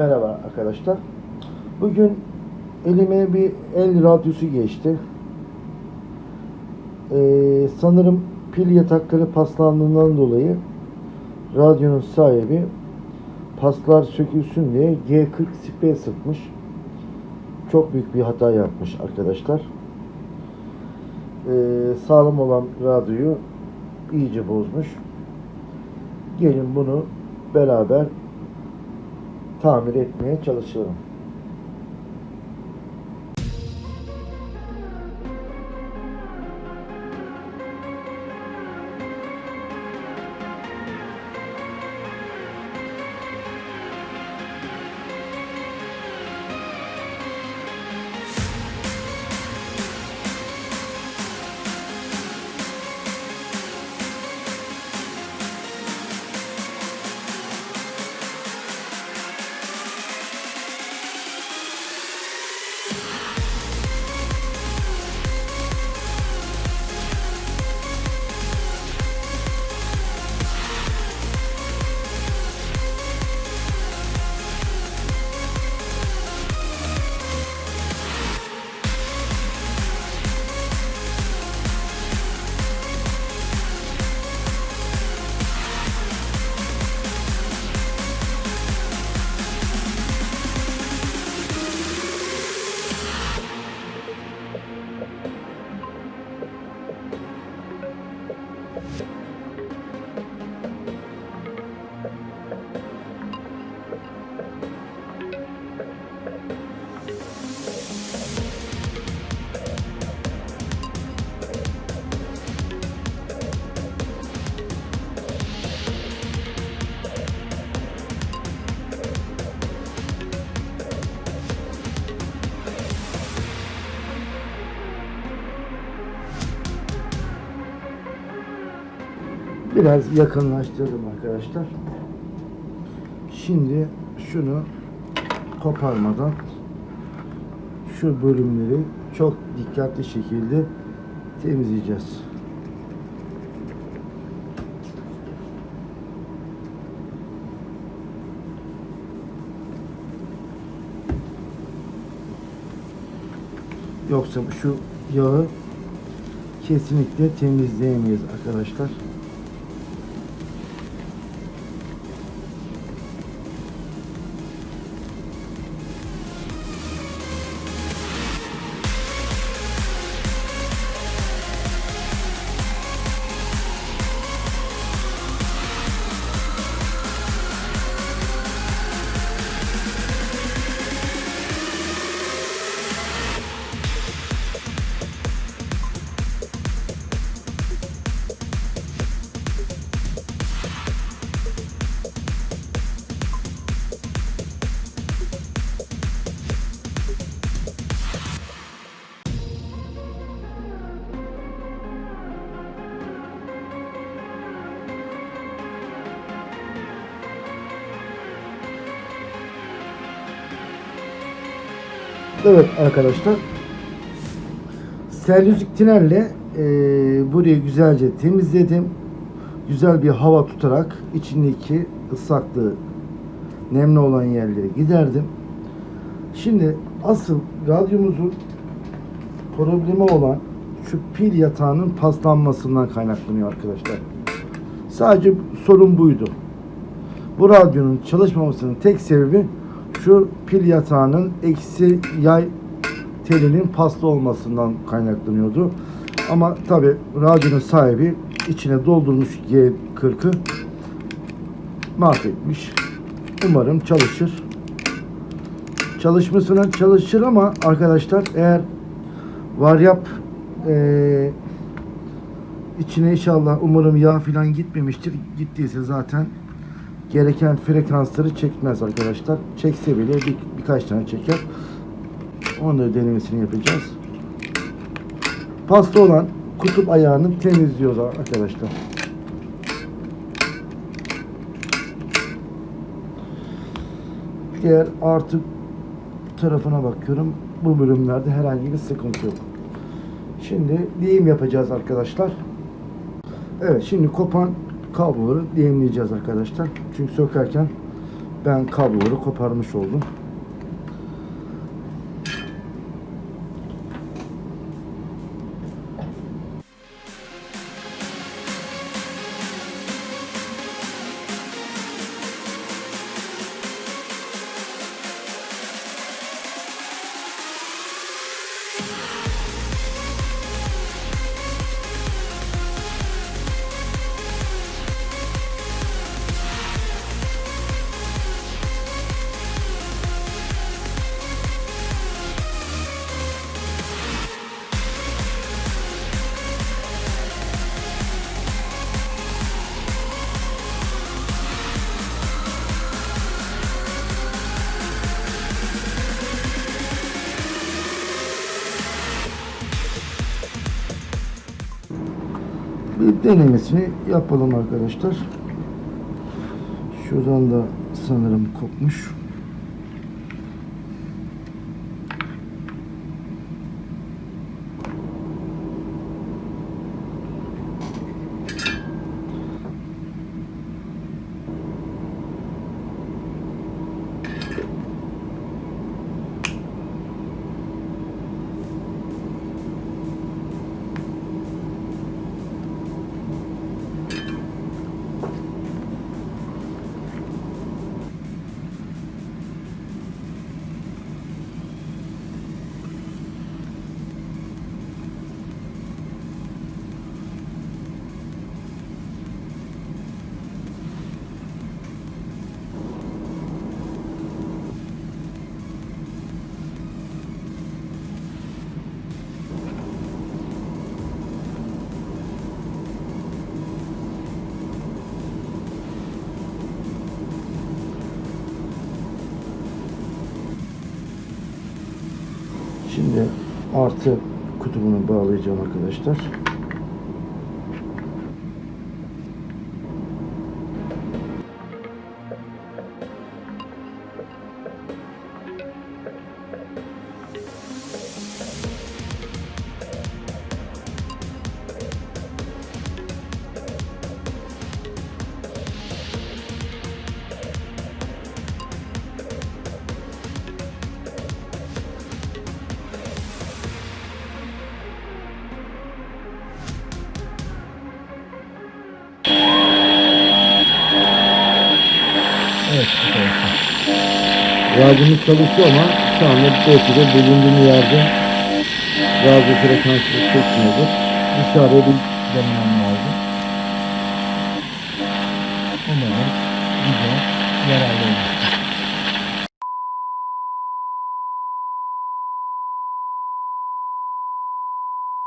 Merhaba arkadaşlar. Bugün elime bir el radyosu geçti. Ee, sanırım pil yatakları paslandığından dolayı radyonun sahibi paslar sökülsün diye G40 sprey sıkmış. Çok büyük bir hata yapmış arkadaşlar. Ee, sağlam olan radyoyu iyice bozmuş. Gelin bunu beraber tamir etmeye çalışalım. Biraz yakınlaştırdım arkadaşlar. Şimdi şunu koparmadan şu bölümleri çok dikkatli şekilde temizleyeceğiz. Yoksa şu yağı kesinlikle temizleyemeyiz arkadaşlar. Evet arkadaşlar. Selüzik tinerle e, burayı güzelce temizledim. Güzel bir hava tutarak içindeki ıslaklığı nemli olan yerleri giderdim. Şimdi asıl radyomuzun problemi olan şu pil yatağının paslanmasından kaynaklanıyor arkadaşlar. Sadece sorun buydu. Bu radyonun çalışmamasının tek sebebi şu pil yatağının eksi yay telinin paslı olmasından kaynaklanıyordu. Ama tabi radyonun sahibi içine doldurmuş G40'ı mahvetmiş. Umarım çalışır. Çalışmasına çalışır ama arkadaşlar eğer varyap eee içine inşallah umarım yağ falan gitmemiştir. Gittiyse zaten gereken frekansları çekmez arkadaşlar. Çekse bile bir, birkaç tane çeker. Onu denemesini yapacağız. Pasta olan kutup ayağını temizliyoruz arkadaşlar. Diğer artık tarafına bakıyorum. Bu bölümlerde herhangi bir sıkıntı yok. Şimdi lehim yapacağız arkadaşlar. Evet şimdi kopan kabloları lehimleyeceğiz arkadaşlar. Çünkü sökerken ben kabloları koparmış oldum. Bir denemesini yapalım arkadaşlar. Şuradan da sanırım kopmuş. Artı kutubunu bağlayacağım arkadaşlar. Evet. Radyomuz çalışıyor ama şu anda belki de bulunduğum yerde radyo frekansı çekmiyordur. Dışarıya bir denemem lazım. Umarım güzel, yararlı olur.